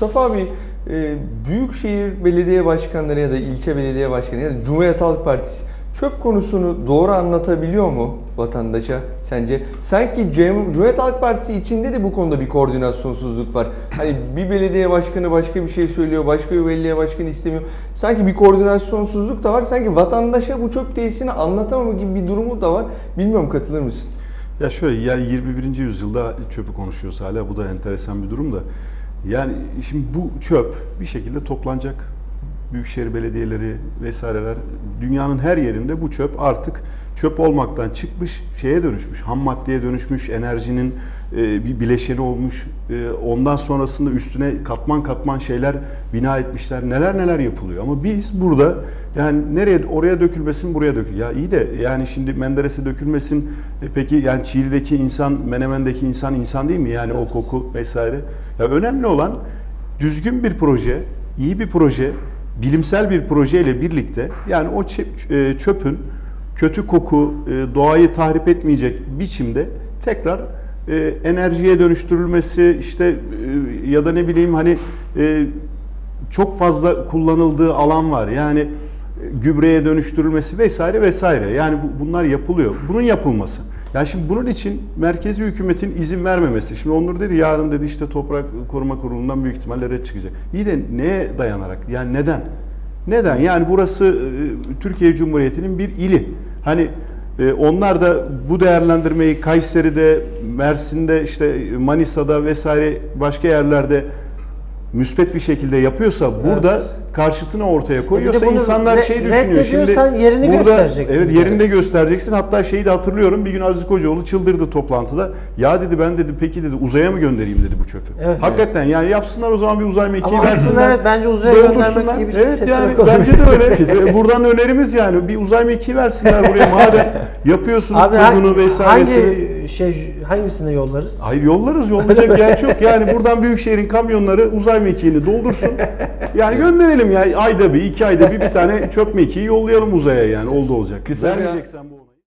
Mustafa abi e, Büyükşehir Belediye Başkanları ya da ilçe belediye başkanı ya da Cumhuriyet Halk Partisi çöp konusunu doğru anlatabiliyor mu vatandaşa sence? Sanki Cumhuriyet Halk Partisi içinde de bu konuda bir koordinasyonsuzluk var. Hani bir belediye başkanı başka bir şey söylüyor, başka bir belediye başkanı istemiyor. Sanki bir koordinasyonsuzluk da var. Sanki vatandaşa bu çöp tesisini anlatamama gibi bir durumu da var. Bilmiyorum katılır mısın? Ya şöyle yani 21. yüzyılda çöpü konuşuyoruz hala bu da enteresan bir durum da. Yani şimdi bu çöp bir şekilde toplanacak. Büyükşehir belediyeleri vesaireler dünyanın her yerinde bu çöp artık çöp olmaktan çıkmış şeye dönüşmüş. Ham maddeye dönüşmüş, enerjinin e, bir bileşeni olmuş. E, ondan sonrasında üstüne katman katman şeyler bina etmişler. Neler neler yapılıyor. Ama biz burada yani nereye oraya dökülmesin buraya dökül. Ya iyi de yani şimdi Menderes'e dökülmesin. E, peki yani Çiğli'deki insan, Menemen'deki insan insan değil mi? Yani o koku vesaire. Ya önemli olan düzgün bir proje, iyi bir proje, bilimsel bir projeyle birlikte yani o e, çöpün kötü koku, e, doğayı tahrip etmeyecek biçimde tekrar e, enerjiye dönüştürülmesi işte ya da ne bileyim hani çok fazla kullanıldığı alan var. Yani gübreye dönüştürülmesi vesaire vesaire. Yani bu, bunlar yapılıyor. Bunun yapılması. Yani şimdi bunun için merkezi hükümetin izin vermemesi. Şimdi Onur dedi yarın dedi işte toprak koruma kurulundan büyük ihtimalle red çıkacak. İyi de neye dayanarak? Yani neden? Neden? Yani burası e, Türkiye Cumhuriyeti'nin bir ili. Hani e, onlar da bu değerlendirmeyi Kayseri'de, Mersin'de, işte Manisa'da vesaire başka yerlerde müspet bir şekilde yapıyorsa burada Evet. karşıtını ortaya E koyuyorsa bunu insanlar re- şey düşünüyor. reddediyorsan yerini burada, göstereceksin Evet yerinde göstereceksin. Hatta şeyi de hatırlıyorum bir gün Aziz Kocaoğlu çıldırdı toplantıda. Ya dedi ben dedi peki dedi uzaya mı göndereyim dedi bu çöpü. Evet. Hakikaten yani yapsınlar o zaman bir uzay mekiği Ama versinler. evet, bence uzaya göndermek gibi bir Evet yani bence de öyle. E, Buradan önerimiz yani bir uzay mekiği versinler buraya madem yapıyorsunuz Abi tozunu hangi, vesairesini. hangi şey hangisine yollarız? Hayır yollarız yollayacak yer çok. Yani buradan Büyükşehir'in kamyonları uzay mekiğini doldursun. Yani gönderelim ya ayda bir iki ayda bir bir tane çöp mekiği yollayalım uzaya yani oldu olacak. Vermeyeceksen bu